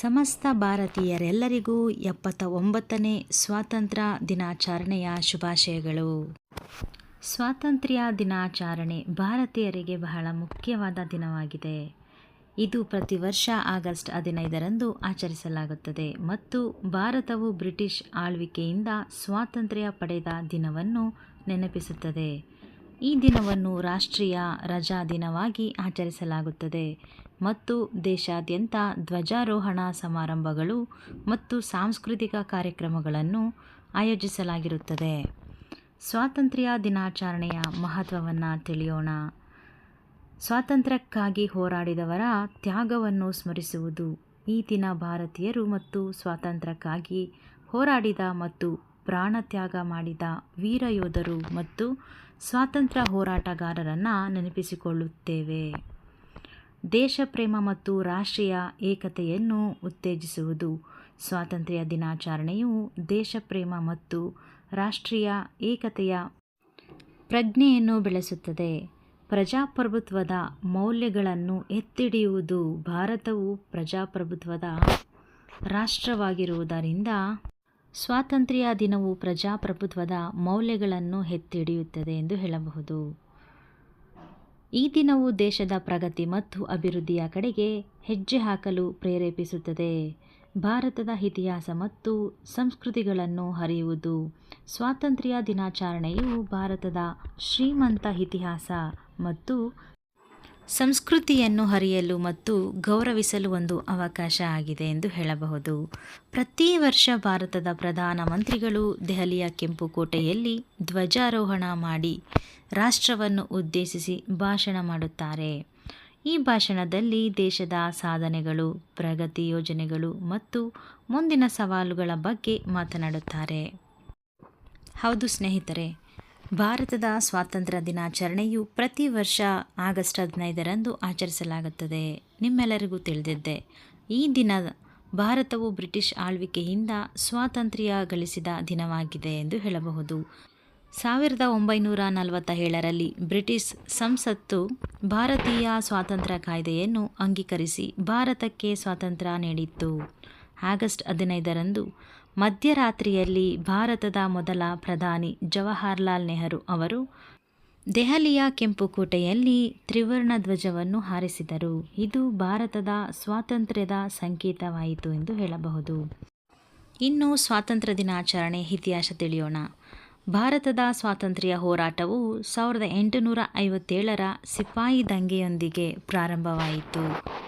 ಸಮಸ್ತ ಭಾರತೀಯರೆಲ್ಲರಿಗೂ ಎಪ್ಪತ್ತ ಒಂಬತ್ತನೇ ಸ್ವಾತಂತ್ರ್ಯ ದಿನಾಚರಣೆಯ ಶುಭಾಶಯಗಳು. ಸ್ವಾತಂತ್ರ್ಯ ದಿನಾಚರಣೆ ಭಾರತೀಯರಿಗೆ ಬಹಳ ಮುಖ್ಯವಾದ ದಿನವಾಗಿದೆ. ಇದು ಪ್ರತಿ ವರ್ಷ ಆಗಸ್ಟ್ ಹದಿನೈದರಂದು ಆಚರಿಸಲಾಗುತ್ತದೆ ಮತ್ತು ಭಾರತವು ಬ್ರಿಟಿಷ್ ಆಳ್ವಿಕೆಯಿಂದ ಸ್ವಾತಂತ್ರ್ಯ ಪಡೆದ ದಿನವನ್ನು ನೆನಪಿಸುತ್ತದೆ. ಈ ದಿನವನ್ನು ರಾಷ್ಟ್ರೀಯ ರಜಾ ದಿನವಾಗಿ ಆಚರಿಸಲಾಗುತ್ತದೆ. ಮತ್ತು ದೇಶಾದ್ಯಂತ ಧ್ವಜಾರೋಹಣ ಸಮಾರಂಭಗಳು ಮತ್ತು ಸಾಂಸ್ಕೃತಿಕ ಕಾರ್ಯಕ್ರಮಗಳನ್ನು ಆಯೋಜಿಸಲಾಗಿರುತ್ತದೆ. ಸ್ವಾತಂತ್ರ್ಯ ದಿನಾಚರಣೆಯ ಮಹತ್ವವನ್ನು ತಿಳಿಯೋಣ. ಸ್ವಾತಂತ್ರ್ಯಕ್ಕಾಗಿ ಹೋರಾಡಿದವರ ತ್ಯಾಗವನ್ನು ಸ್ಮರಿಸುವುದು ಈ ದಿನ ಭಾರತೀಯರು ಮತ್ತು ಸ್ವಾತಂತ್ರ್ಯಕ್ಕಾಗಿ ಹೋರಾಡಿದ ಮತ್ತು ಪ್ರಾಣತ್ಯಾಗ ಮಾಡಿದ ವೀರ ಯೋಧರು ಮತ್ತು ಸ್ವಾತಂತ್ರ್ಯ ಹೋರಾಟಗಾರರನ್ನು ನೆನಪಿಸಿಕೊಳ್ಳುತ್ತೇವೆ. ದೇಶಪ್ರೇಮ ಮತ್ತು ರಾಷ್ಟ್ರೀಯ ಏಕತೆಯನ್ನು ಉತ್ತೇಜಿಸುವುದು. ಸ್ವಾತಂತ್ರ್ಯ ದಿನಾಚರಣೆಯು ದೇಶಪ್ರೇಮ ಮತ್ತು ರಾಷ್ಟ್ರೀಯ ಏಕತೆಯ ಪ್ರಜ್ಞೆಯನ್ನು ಬೆಳೆಸುತ್ತದೆ. ಪ್ರಜಾಪ್ರಭುತ್ವದ ಮೌಲ್ಯಗಳನ್ನು ಎತ್ತಿಡಿಯುವುದು ಭಾರತವು ಪ್ರಜಾಪ್ರಭುತ್ವದ ರಾಷ್ಟ್ರವಾಗಿರುವುದರಿಂದ ಸ್ವಾತಂತ್ರ್ಯ ದಿನವು ಪ್ರಜಾಪ್ರಭುತ್ವದ ಮೌಲ್ಯಗಳನ್ನು ಎತ್ತಿಡಿಯುತ್ತದೆ ಎಂದು ಹೇಳಬಹುದು. ಈ ದಿನವು ದೇಶದ ಪ್ರಗತಿ ಮತ್ತು ಅಭಿವೃದ್ಧಿಯ ಕಡೆಗೆ ಹೆಜ್ಜೆ ಹಾಕಲು ಪ್ರೇರೇಪಿಸುತ್ತದೆ. ಭಾರತದ ಇತಿಹಾಸ ಮತ್ತು ಸಂಸ್ಕೃತಿಗಳನ್ನು ಹರಿಯುವುದು, ಸ್ವಾತಂತ್ರ್ಯ ದಿನಾಚರಣೆಯು ಭಾರತದ ಶ್ರೀಮಂತ ಇತಿಹಾಸ ಮತ್ತು ಸಂಸ್ಕೃತಿಯನ್ನು ಹರಿಯಲು ಮತ್ತು ಗೌರವಿಸಲು ಒಂದು ಅವಕಾಶ ಆಗಿದೆ ಎಂದು ಹೇಳಬಹುದು. ಪ್ರತಿ ವರ್ಷ ಭಾರತದ ಪ್ರಧಾನಮಂತ್ರಿಗಳು ದೆಹಲಿಯ ಕೆಂಪುಕೋಟೆಯಲ್ಲಿ ಧ್ವಜಾರೋಹಣ ಮಾಡಿ ರಾಷ್ಟ್ರವನ್ನು ಉದ್ದೇಶಿಸಿ ಭಾಷಣ ಮಾಡುತ್ತಾರೆ. ಈ ಭಾಷಣದಲ್ಲಿ ದೇಶದ ಸಾಧನೆಗಳು, ಪ್ರಗತಿ ಯೋಜನೆಗಳು ಮತ್ತು ಮುಂದಿನ ಸವಾಲುಗಳ ಬಗ್ಗೆ ಮಾತನಾಡುತ್ತಾರೆ. ಹೌದು ಸ್ನೇಹಿತರೆ, ಭಾರತದ ಸ್ವಾತಂತ್ರ್ಯ ದಿನಾಚರಣೆಯು ಪ್ರತಿ ವರ್ಷ ಆಗಸ್ಟ್ ಹದಿನೈದರಂದು ಆಚರಿಸಲಾಗುತ್ತದೆ. ನಿಮ್ಮೆಲ್ಲರಿಗೂ ತಿಳಿದಿದ್ದೆ, ಈ ದಿನ ಭಾರತವು ಬ್ರಿಟಿಷ್ ಆಳ್ವಿಕೆಯಿಂದ ಸ್ವಾತಂತ್ರ್ಯ ಗಳಿಸಿದ ದಿನವಾಗಿದೆ ಎಂದು ಹೇಳಬಹುದು. ಸಾವಿರದ ಒಂಬೈನೂರ ನಲವತ್ತ ಏಳರಲ್ಲಿ ಬ್ರಿಟಿಷ್ ಸಂಸತ್ತು ಭಾರತೀಯ ಸ್ವಾತಂತ್ರ್ಯ ಕಾಯ್ದೆಯನ್ನು ಅಂಗೀಕರಿಸಿ ಭಾರತಕ್ಕೆ ಸ್ವಾತಂತ್ರ್ಯ ನೀಡಿತ್ತು. ಆಗಸ್ಟ್ ಹದಿನೈದರಂದು ಮಧ್ಯರಾತ್ರಿಯಲ್ಲಿ ಭಾರತದ ಮೊದಲ ಪ್ರಧಾನಿ ಜವಾಹರ್ಲಾಲ್ ನೆಹರು ಅವರು ದೆಹಲಿಯ ಕೆಂಪುಕೋಟೆಯಲ್ಲಿ ತ್ರಿವರ್ಣ ಧ್ವಜವನ್ನು ಹಾರಿಸಿದರು. ಇದು ಭಾರತದ ಸ್ವಾತಂತ್ರ್ಯದ ಸಂಕೇತವಾಯಿತು ಎಂದು ಹೇಳಬಹುದು. ಇನ್ನು ಸ್ವಾತಂತ್ರ್ಯ ದಿನಾಚರಣೆ ಇತಿಹಾಸ ತಿಳಿಯೋಣ. ಭಾರತದ ಸ್ವಾತಂತ್ರ್ಯ ಹೋರಾಟವು ಸಾವಿರದ ಎಂಟುನೂರ ಐವತ್ತೇಳರ ಸಿಪಾಯಿ ದಂಗೆಯೊಂದಿಗೆ ಪ್ರಾರಂಭವಾಯಿತು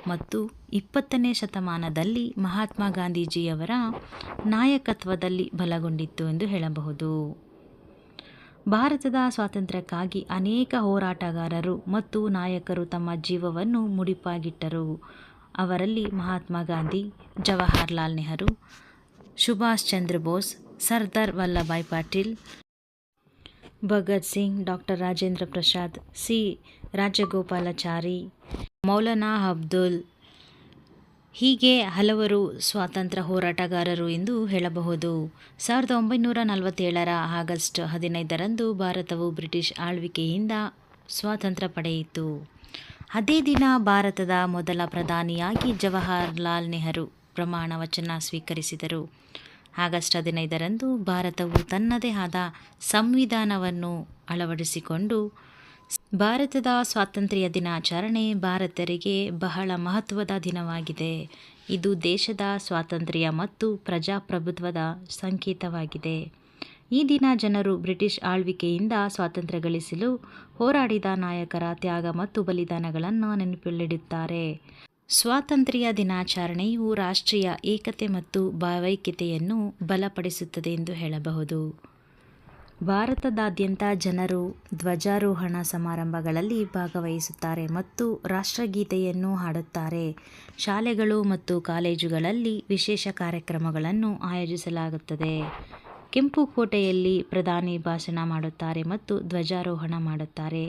ಮತ್ತು ಇಪ್ಪತ್ತನೇ ಶತಮಾನದಲ್ಲಿ ಮಹಾತ್ಮ ಗಾಂಧೀಜಿಯವರ ನಾಯಕತ್ವದಲ್ಲಿ ಬಲಗೊಂಡಿತ್ತು ಎಂದು ಹೇಳಬಹುದು. ಭಾರತದ ಸ್ವಾತಂತ್ರ್ಯಕ್ಕಾಗಿ ಅನೇಕ ಹೋರಾಟಗಾರರು ಮತ್ತು ನಾಯಕರು ತಮ್ಮ ಜೀವವನ್ನು ಮುಡಿಪಾಗಿಟ್ಟರು. ಅವರಲ್ಲಿ ಮಹಾತ್ಮ ಗಾಂಧಿ, ಜವಾಹರ್ಲಾಲ್ ನೆಹರು, ಸುಭಾಷ್ ಚಂದ್ರ ಬೋಸ್, ಸರ್ದಾರ್ ವಲ್ಲಭಾಯ್ ಪಾಟೀಲ್ ಭಗತ್ ಸಿಂಗ್, ಡಾಕ್ಟರ್ ರಾಜೇಂದ್ರ ಪ್ರಸಾದ್, ಸಿ. ರಾಜಗೋಪಾಲಾಚಾರಿ, ಮೌಲಾನಾ ಅಬ್ದುಲ್. ಹೀಗೆ ಹಲವರು ಸ್ವಾತಂತ್ರ್ಯ ಹೋರಾಟಗಾರರು ಎಂದು ಹೇಳಬಹುದು. ಸಾವಿರದ ಒಂಬೈನೂರ ನಲವತ್ತೇಳರ ಆಗಸ್ಟ್ ಹದಿನೈದರಂದು ಭಾರತವು ಬ್ರಿಟಿಷ್ ಆಳ್ವಿಕೆಯಿಂದ ಸ್ವಾತಂತ್ರ್ಯ ಪಡೆಯಿತು. ಅದೇ ದಿನ ಭಾರತದ ಮೊದಲ ಪ್ರಧಾನಿಯಾಗಿ ಜವಾಹರ್ಲಾಲ್ ನೆಹರು ಪ್ರಮಾಣ ವಚನ ಸ್ವೀಕರಿಸಿದರು. ಆಗಸ್ಟ್ ಹದಿನೈದರಂದು ಭಾರತವು ತನ್ನದೇ ಆದ ಸಂವಿಧಾನವನ್ನು ಅಳವಡಿಸಿಕೊಂಡು ಭಾರತದ ಸ್ವಾತಂತ್ರ್ಯ ದಿನಾಚರಣೆ ಭಾರತರಿಗೆ ಬಹಳ ಮಹತ್ವದ ದಿನವಾಗಿದೆ. ಇದು ದೇಶದ ಸ್ವಾತಂತ್ರ್ಯ ಮತ್ತು ಪ್ರಜಾಪ್ರಭುತ್ವದ ಸಂಕೇತವಾಗಿದೆ. ಈ ದಿನ ಜನರು ಬ್ರಿಟಿಷ್ ಆಳ್ವಿಕೆಯಿಂದ ಸ್ವಾತಂತ್ರ್ಯ ಗಳಿಸಲು ಹೋರಾಡಿದ ನಾಯಕರ ತ್ಯಾಗ ಮತ್ತು ಬಲಿದಾನಗಳನ್ನು ನೆನಪಿಲ್ಲಿಡುತ್ತಾರೆ ಸ್ವಾತಂತ್ರ್ಯ ದಿನಾಚರಣೆಯು ರಾಷ್ಟ್ರೀಯ ಏಕತೆ ಮತ್ತು ಭಾವೈಕ್ಯತೆಯನ್ನು ಬಲಪಡಿಸುತ್ತದೆ ಎಂದು ಹೇಳಬಹುದು. ಭಾರತದಾದ್ಯಂತ ಜನರು ಧ್ವಜಾರೋಹಣ ಸಮಾರಂಭಗಳಲ್ಲಿ ಭಾಗವಹಿಸುತ್ತಾರೆ ಮತ್ತು ರಾಷ್ಟ್ರಗೀತೆಯನ್ನು ಹಾಡುತ್ತಾರೆ. ಶಾಲೆಗಳು ಮತ್ತು ಕಾಲೇಜುಗಳಲ್ಲಿ ವಿಶೇಷ ಕಾರ್ಯಕ್ರಮಗಳನ್ನು ಆಯೋಜಿಸಲಾಗುತ್ತದೆ. ಕೆಂಪುಕೋಟೆಯಲ್ಲಿ ಪ್ರಧಾನಿ ಭಾಷಣ ಮಾಡುತ್ತಾರೆ ಮತ್ತು ಧ್ವಜಾರೋಹಣ ಮಾಡುತ್ತಾರೆ.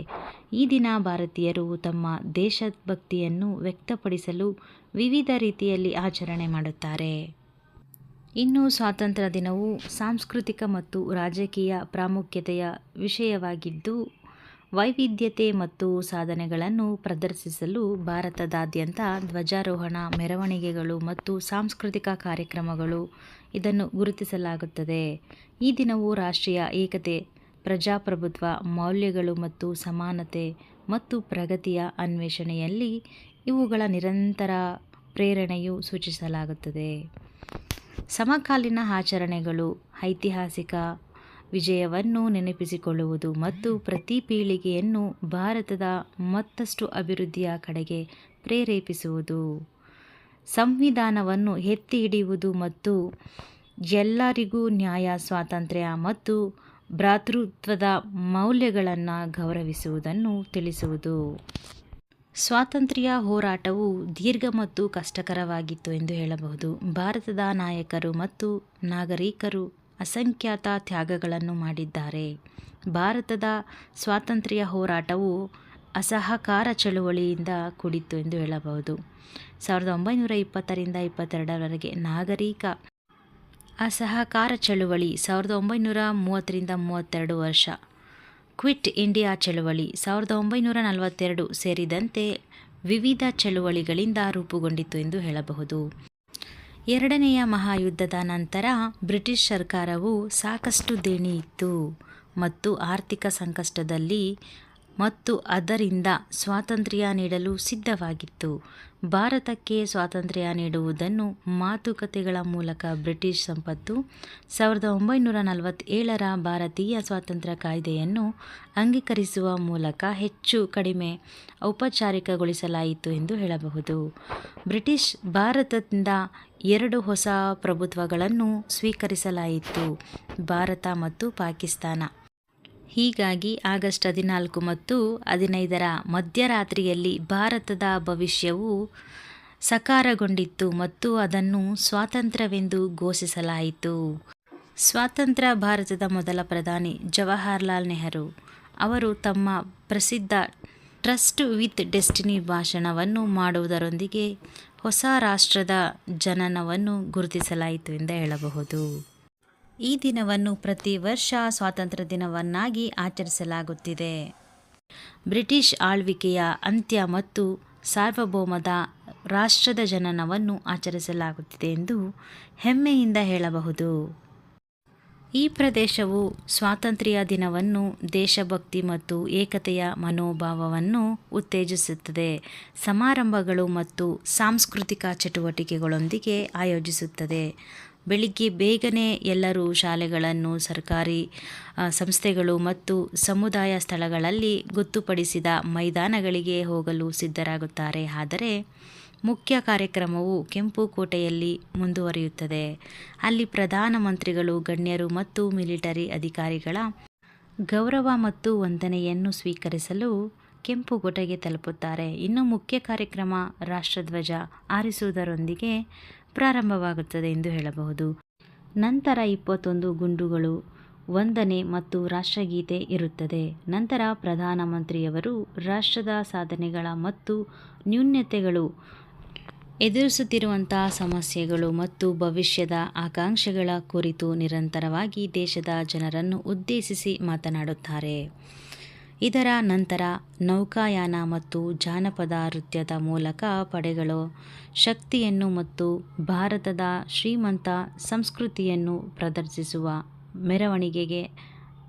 ಈ ದಿನ ಭಾರತೀಯರು ತಮ್ಮ ದೇಶಭಕ್ತಿಯನ್ನು ವ್ಯಕ್ತಪಡಿಸಲು ವಿವಿಧ ರೀತಿಯಲ್ಲಿ ಆಚರಣೆ ಮಾಡುತ್ತಾರೆ. ಇನ್ನು ಸ್ವಾತಂತ್ರ್ಯ ದಿನವು ಸಾಂಸ್ಕೃತಿಕ ಮತ್ತು ರಾಜಕೀಯ ಪ್ರಾಮುಖ್ಯತೆಯ ವಿಷಯವಾಗಿದ್ದು, ವೈವಿಧ್ಯತೆ ಮತ್ತು ಸಾಧನೆಗಳನ್ನು ಪ್ರದರ್ಶಿಸಲು ಭಾರತದಾದ್ಯಂತ ಧ್ವಜಾರೋಹಣ, ಮೆರವಣಿಗೆಗಳು ಮತ್ತು ಸಾಂಸ್ಕೃತಿಕ ಕಾರ್ಯಕ್ರಮಗಳು ಇದನ್ನು ಗುರುತಿಸಲಾಗುತ್ತದೆ. ಈ ದಿನವು ರಾಷ್ಟ್ರೀಯ ಏಕತೆ, ಪ್ರಜಾಪ್ರಭುತ್ವ, ಮೌಲ್ಯಗಳು ಮತ್ತು ಸಮಾನತೆ ಮತ್ತು ಪ್ರಗತಿಯ ಅನ್ವೇಷಣೆಯಲ್ಲಿ ಇವುಗಳ ನಿರಂತರ ಪ್ರೇರಣೆಯು ಸೂಚಿಸಲಾಗುತ್ತದೆ. ಸಮಕಾಲೀನ ಆಚರಣೆಗಳು, ಐತಿಹಾಸಿಕ ವಿಜಯವನ್ನು ನೆನಪಿಸಿಕೊಳ್ಳುವುದು ಮತ್ತು ಪ್ರತಿ ಪೀಳಿಗೆಯನ್ನು ಭಾರತದ ಮತ್ತಷ್ಟು ಅಭಿವೃದ್ಧಿಯ ಕಡೆಗೆ ಪ್ರೇರೇಪಿಸುವುದು. ಸಂವಿಧಾನವನ್ನು ಎತ್ತಿ ಹಿಡಿಯುವುದು ಮತ್ತು ಎಲ್ಲರಿಗೂ ನ್ಯಾಯ, ಸ್ವಾತಂತ್ರ್ಯ ಮತ್ತು ಭ್ರಾತೃತ್ವದ ಮೌಲ್ಯಗಳನ್ನು ಗೌರವಿಸುವುದನ್ನು ತಿಳಿಸುವುದು. ಸ್ವಾತಂತ್ರ್ಯ ಹೋರಾಟವು ದೀರ್ಘ ಮತ್ತು ಕಷ್ಟಕರವಾಗಿತ್ತು ಎಂದು ಹೇಳಬಹುದು. ಭಾರತದ ನಾಯಕರು ಮತ್ತು ನಾಗರಿಕರು ಅಸಂಖ್ಯಾತ ತ್ಯಾಗಗಳನ್ನು ಮಾಡಿದ್ದಾರೆ. ಭಾರತದ ಸ್ವಾತಂತ್ರ್ಯ ಹೋರಾಟವು ಅಸಹಕಾರ ಚಳುವಳಿಯಿಂದ ಕೂಡಿತ್ತು ಎಂದು ಹೇಳಬಹುದು. ಸಾವಿರದ ಒಂಬೈನೂರ ಇಪ್ಪತ್ತರಿಂದ ಇಪ್ಪತ್ತೆರಡರವರೆಗೆ ನಾಗರಿಕ ಅಸಹಕಾರ ಚಳುವಳಿ ಸಾವಿರದ ಒಂಬೈನೂರ ಮೂವತ್ತರಿಂದ ಮೂವತ್ತೆರಡು ವರ್ಷ. ಕ್ವಿಟ್ ಇಂಡಿಯಾ ಚಳುವಳಿ ಸಾವಿರದ ಒಂಬೈನೂರ ನಲವತ್ತೆರಡು ಸೇರಿದಂತೆ ವಿವಿಧ ಚಳುವಳಿಗಳಿಂದ ರೂಪುಗೊಂಡಿತು ಎಂದು ಹೇಳಬಹುದು. ಎರಡನೆಯ ಮಹಾಯುದ್ಧದ ನಂತರ ಬ್ರಿಟಿಷ್ ಸರ್ಕಾರವು ಸಾಕಷ್ಟು ದೇಣಿ ಇತ್ತು ಮತ್ತು ಆರ್ಥಿಕ ಸಂಕಷ್ಟದಲ್ಲಿ ಮತ್ತು ಅದರಿಂದ ಸ್ವಾತಂತ್ರ್ಯ ನೀಡಲು ಸಿದ್ಧವಾಗಿತ್ತು. ಭಾರತಕ್ಕೆ ಸ್ವಾತಂತ್ರ್ಯ ನೀಡುವುದನ್ನು ಮಾತುಕತೆಗಳ ಮೂಲಕ ಬ್ರಿಟಿಷ್ ಸಂಪತ್ತು, ಸಾವಿರದ ಒಂಬೈನೂರ ನಲವತ್ತೇಳರ ಭಾರತೀಯ ಸ್ವಾತಂತ್ರ್ಯ ಕಾಯ್ದೆಯನ್ನು ಅಂಗೀಕರಿಸುವ ಮೂಲಕ ಹೆಚ್ಚು ಕಡಿಮೆ ಔಪಚಾರಿಕಗೊಳಿಸಲಾಯಿತು ಎಂದು ಹೇಳಬಹುದು. ಬ್ರಿಟಿಷ್ ಭಾರತದಿಂದ ಎರಡು ಹೊಸ ಪ್ರಭುತ್ವಗಳನ್ನು ಸ್ವೀಕರಿಸಲಾಯಿತು. ಭಾರತ ಮತ್ತು ಪಾಕಿಸ್ತಾನ. ಹೀಗಾಗಿ ಆಗಸ್ಟ್ ಹದಿನಾಲ್ಕು ಮತ್ತು ಹದಿನೈದರ ಮಧ್ಯರಾತ್ರಿಯಲ್ಲಿ ಭಾರತದ ಭವಿಷ್ಯವು ಸಕಾರಗೊಂಡಿತ್ತು ಮತ್ತು ಅದನ್ನು ಸ್ವಾತಂತ್ರ್ಯವೆಂದು ಘೋಷಿಸಲಾಯಿತು. ಸ್ವಾತಂತ್ರ್ಯ ಭಾರತದ ಮೊದಲ ಪ್ರಧಾನಿ ಜವಾಹರ್ಲಾಲ್ ನೆಹರು ಅವರು ತಮ್ಮ ಪ್ರಸಿದ್ಧ ಟ್ರಸ್ಟ್ ವಿತ್ ಡೆಸ್ಟಿನಿ ಭಾಷಣವನ್ನು ಮಾಡುವುದರೊಂದಿಗೆ ಹೊಸ ರಾಷ್ಟ್ರದ ಜನನವನ್ನು ಗುರುತಿಸಲಾಯಿತು ಎಂದು ಹೇಳಬಹುದು. ಈ ದಿನವನ್ನು ಪ್ರತಿ ವರ್ಷ ಸ್ವಾತಂತ್ರ್ಯ ದಿನವನ್ನಾಗಿ ಆಚರಿಸಲಾಗುತ್ತಿದೆ. ಬ್ರಿಟಿಷ್ ಆಳ್ವಿಕೆಯ ಅಂತ್ಯ ಮತ್ತು ಸಾರ್ವಭೌಮದ ರಾಷ್ಟ್ರದ ಜನನವನ್ನು ಆಚರಿಸಲಾಗುತ್ತಿದೆ ಎಂದು ಹೆಮ್ಮೆಯಿಂದ ಹೇಳಬಹುದು. ಈ ಪ್ರದೇಶವು ಸ್ವಾತಂತ್ರ್ಯ ದಿನವನ್ನು ದೇಶಭಕ್ತಿ ಮತ್ತು ಏಕತೆಯ ಮನೋಭಾವವನ್ನು ಉತ್ತೇಜಿಸುತ್ತದೆ. ಸಮಾರಂಭಗಳು ಮತ್ತು ಸಾಂಸ್ಕೃತಿಕ ಚಟುವಟಿಕೆಗಳೊಂದಿಗೆ ಆಯೋಜಿಸುತ್ತದೆ. ಬೆಳಿಗ್ಗೆ ಬೇಗನೆ ಎಲ್ಲರೂ ಶಾಲೆಗಳನ್ನು, ಸರ್ಕಾರಿ ಸಂಸ್ಥೆಗಳು ಮತ್ತು ಸಮುದಾಯ ಸ್ಥಳಗಳಲ್ಲಿ ಗೊತ್ತುಪಡಿಸಿದ ಮೈದಾನಗಳಿಗೆ ಹೋಗಲು ಸಿದ್ಧರಾಗುತ್ತಾರೆ. ಆದರೆ ಮುಖ್ಯ ಕಾರ್ಯಕ್ರಮವು ಕೆಂಪು ಕೋಟೆಯಲ್ಲಿ ಮುಂದುವರಿಯುತ್ತದೆ. ಅಲ್ಲಿ ಪ್ರಧಾನಮಂತ್ರಿಗಳು ಗಣ್ಯರು ಮತ್ತು ಮಿಲಿಟರಿ ಅಧಿಕಾರಿಗಳ ಗೌರವ ಮತ್ತು ವಂದನೆಯನ್ನು ಸ್ವೀಕರಿಸಲು ಕೆಂಪು ಕೋಟೆಗೆ ತಲುಪುತ್ತಾರೆ. ಇನ್ನು ಮುಖ್ಯ ಕಾರ್ಯಕ್ರಮ ರಾಷ್ಟ್ರಧ್ವಜ ಆರಿಸುವುದರೊಂದಿಗೆ ಪ್ರಾರಂಭವಾಗುತ್ತದೆ ಎಂದು ಹೇಳಬಹುದು. ನಂತರ ಇಪ್ಪತ್ತೊಂದು ಗುಂಡುಗಳು ವಂದನೆ ಮತ್ತು ರಾಷ್ಟ್ರಗೀತೆ ಇರುತ್ತದೆ. ನಂತರ ಪ್ರಧಾನಮಂತ್ರಿಯವರು ರಾಷ್ಟ್ರದ ಸಾಧನೆಗಳ ಮತ್ತು ನ್ಯೂನತೆಗಳು ಎದುರಿಸುತ್ತಿರುವಂತಹ ಸಮಸ್ಯೆಗಳು ಮತ್ತು ಭವಿಷ್ಯದ ಆಕಾಂಕ್ಷೆಗಳ ಕುರಿತು ನಿರಂತರವಾಗಿ ದೇಶದ ಜನರನ್ನು ಉದ್ದೇಶಿಸಿ ಮಾತನಾಡುತ್ತಾರೆ. ಇದರ ನಂತರ ನೌಕಾಯಾನ ಮತ್ತು ಜಾನಪದ ನೃತ್ಯದ ಮೂಲಕ ಪಡೆಗಳು ಶಕ್ತಿಯನ್ನು ಮತ್ತು ಭಾರತದ ಶ್ರೀಮಂತ ಸಂಸ್ಕೃತಿಯನ್ನು ಪ್ರದರ್ಶಿಸುವ ಮೆರವಣಿಗೆಗೆ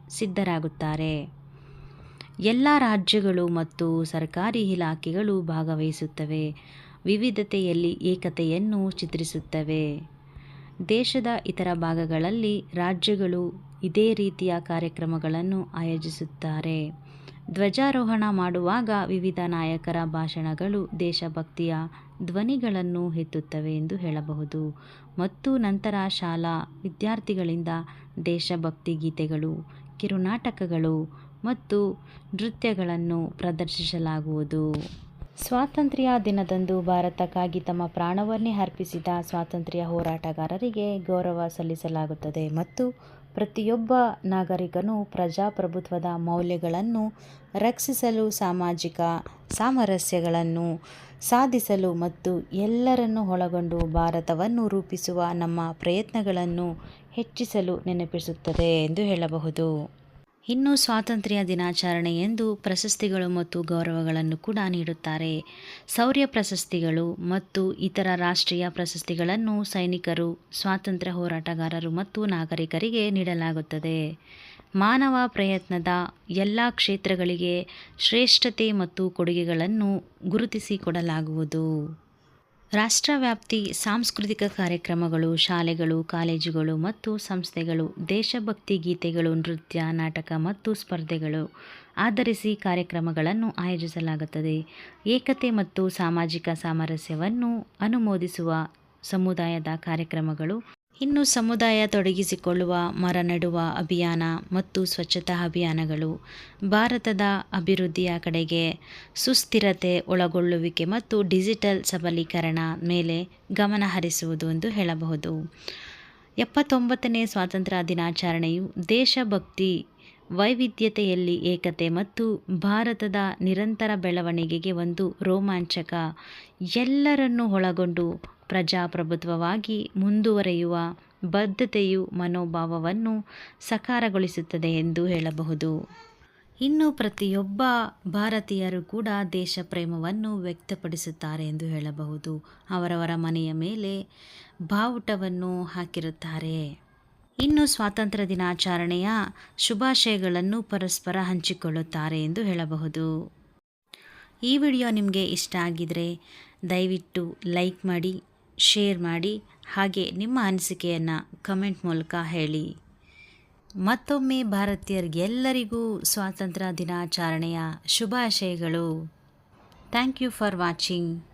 ಸಿದ್ಧರಾಗುತ್ತಾರೆ. ಎಲ್ಲ ರಾಜ್ಯಗಳು ಮತ್ತು ಸರ್ಕಾರಿ ಇಲಾಖೆಗಳು ಭಾಗವಹಿಸುತ್ತವೆ. ವಿವಿಧತೆಯಲ್ಲಿ ಏಕತೆಯನ್ನು ಚಿತ್ರಿಸುತ್ತವೆ. ದೇಶದ ಇತರ ಭಾಗಗಳಲ್ಲಿ ರಾಜ್ಯಗಳು ಇದೇ ರೀತಿಯ ಕಾರ್ಯಕ್ರಮಗಳನ್ನು ಆಯೋಜಿಸುತ್ತಾರೆ. ಧ್ವಜಾರೋಹಣ ಮಾಡುವಾಗ ವಿವಿಧ ನಾಯಕರ ಭಾಷಣಗಳು ದೇಶಭಕ್ತಿಯ ಧ್ವನಿಗಳನ್ನು ಎತ್ತುತ್ತವೆ ಎಂದು ಹೇಳಬಹುದು. ಮತ್ತು ನಂತರ ಶಾಲಾ ವಿದ್ಯಾರ್ಥಿಗಳಿಂದ ದೇಶಭಕ್ತಿ ಗೀತೆಗಳು, ಕಿರುನಾಟಕಗಳು ಮತ್ತು ನೃತ್ಯಗಳನ್ನು ಪ್ರದರ್ಶಿಸಲಾಗುವುದು. ಸ್ವಾತಂತ್ರ್ಯ ದಿನದಂದು ಭಾರತಕ್ಕಾಗಿ ತಮ್ಮ ಪ್ರಾಣವನ್ನೇ ಅರ್ಪಿಸಿದ ಸ್ವಾತಂತ್ರ್ಯ ಹೋರಾಟಗಾರರಿಗೆ ಗೌರವ ಸಲ್ಲಿಸಲಾಗುತ್ತದೆ ಮತ್ತು ಪ್ರತಿಯೊಬ್ಬ ನಾಗರಿಕನು ಪ್ರಜಾಪ್ರಭುತ್ವದ ಮೌಲ್ಯಗಳನ್ನು ರಕ್ಷಿಸಲು ಸಾಮಾಜಿಕ ಸಾಮರಸ್ಯಗಳನ್ನು ಸಾಧಿಸಲು ಮತ್ತು ಎಲ್ಲರನ್ನು ಒಳಗೊಂಡು ಭಾರತವನ್ನು ರೂಪಿಸುವ ನಮ್ಮ ಪ್ರಯತ್ನಗಳನ್ನು ಹೆಚ್ಚಿಸಲು ನೆನಪಿಸುತ್ತದೆ ಎಂದು ಹೇಳಬಹುದು. ಇನ್ನು ಸ್ವಾತಂತ್ರ್ಯ ದಿನಾಚರಣೆ ಎಂದು ಪ್ರಶಸ್ತಿಗಳು ಮತ್ತು ಗೌರವಗಳನ್ನು ಕೂಡ ನೀಡುತ್ತಾರೆ. ಶೌರ್ಯ ಪ್ರಶಸ್ತಿಗಳು ಮತ್ತು ಇತರ ರಾಷ್ಟ್ರೀಯ ಪ್ರಶಸ್ತಿಗಳನ್ನು ಸೈನಿಕರು, ಸ್ವಾತಂತ್ರ್ಯ ಹೋರಾಟಗಾರರು ಮತ್ತು ನಾಗರಿಕರಿಗೆ ನೀಡಲಾಗುತ್ತದೆ. ಮಾನವ ಪ್ರಯತ್ನದ ಎಲ್ಲ ಕ್ಷೇತ್ರಗಳಿಗೆ ಶ್ರೇಷ್ಠತೆ ಮತ್ತು ಕೊಡುಗೆಗಳನ್ನು ಗುರುತಿಸಿಕೊಡಲಾಗುವುದು ರಾಷ್ಟ್ರವ್ಯಾಪ್ತಿ ಸಾಂಸ್ಕೃತಿಕ ಕಾರ್ಯಕ್ರಮಗಳು, ಶಾಲೆಗಳು, ಕಾಲೇಜುಗಳು ಮತ್ತು ಸಂಸ್ಥೆಗಳು, ದೇಶಭಕ್ತಿ ಗೀತೆಗಳು, ನೃತ್ಯ, ನಾಟಕ ಮತ್ತು ಸ್ಪರ್ಧೆಗಳು ಆಧರಿಸಿ ಕಾರ್ಯಕ್ರಮಗಳನ್ನು ಆಯೋಜಿಸಲಾಗುತ್ತದೆ. ಏಕತೆ ಮತ್ತು ಸಾಮಾಜಿಕ ಸಾಮರಸ್ಯವನ್ನು ಅನುಮೋದಿಸುವ ಸಮುದಾಯದ ಕಾರ್ಯಕ್ರಮಗಳು ಇನ್ನು ಸಮುದಾಯ ತೊಡಗಿಸಿಕೊಳ್ಳುವ ಮರ ನೆಡುವ ಅಭಿಯಾನ ಮತ್ತು ಸ್ವಚ್ಛತಾ ಅಭಿಯಾನಗಳು ಭಾರತದ ಅಭಿವೃದ್ಧಿಯ ಕಡೆಗೆ ಸುಸ್ಥಿರತೆ ಒಳಗೊಳ್ಳುವಿಕೆ ಮತ್ತು ಡಿಜಿಟಲ್ ಸಬಲೀಕರಣ ಮೇಲೆ ಗಮನ ಹರಿಸುವುದು ಎಂದು ಹೇಳಬಹುದು. ಎಪ್ಪತ್ತೊಂಬತ್ತನೇ ಸ್ವಾತಂತ್ರ್ಯ ದಿನಾಚರಣೆಯು ದೇಶಭಕ್ತಿ, ವೈವಿಧ್ಯತೆಯಲ್ಲಿ ಏಕತೆ ಮತ್ತು ಭಾರತದ ನಿರಂತರ ಬೆಳವಣಿಗೆಗೆ ಒಂದು ರೋಮಾಂಚಕ, ಎಲ್ಲರನ್ನೂ ಒಳಗೊಂಡು ಪ್ರಜಾಪ್ರಭುತ್ವವಾಗಿ ಮುಂದುವರೆಯುವ ಬದ್ಧತೆಯು ಮನೋಭಾವವನ್ನು ಸಕಾರಗೊಳಿಸುತ್ತದೆ ಎಂದು ಹೇಳಬಹುದು. ಇನ್ನು ಪ್ರತಿಯೊಬ್ಬ ಭಾರತೀಯರು ಕೂಡ ದೇಶ ಪ್ರೇಮವನ್ನು ವ್ಯಕ್ತಪಡಿಸುತ್ತಾರೆ ಎಂದು ಹೇಳಬಹುದು. ಅವರವರ ಮನೆಯ ಮೇಲೆ ಬಾವುಟವನ್ನು ಹಾಕಿರುತ್ತಾರೆ. ಇನ್ನು ಸ್ವಾತಂತ್ರ್ಯ ದಿನಾಚರಣೆಯ ಶುಭಾಶಯಗಳನ್ನು ಪರಸ್ಪರ ಹಂಚಿಕೊಳ್ಳುತ್ತಾರೆ ಎಂದು ಹೇಳಬಹುದು. ಈ ವಿಡಿಯೋ ನಿಮಗೆ ಇಷ್ಟ ಆಗಿದರೆ ದಯವಿಟ್ಟು ಲೈಕ್ ಮಾಡಿ ಶೇರ್ ಮಾಡಿ ಹಾಗೆ ನಿಮ್ಮ ಅನಿಸಿಕೆಯನ್ನು ಕಮೆಂಟ್ ಮೂಲಕ ಹೇಳಿ. ಮತ್ತೊಮ್ಮೆ ಭಾರತೀಯರಿಗೆಲ್ಲರಿಗೂ ಸ್ವಾತಂತ್ರ್ಯ ದಿನಾಚರಣೆಯ ಶುಭಾಶಯಗಳು. Thank you for watching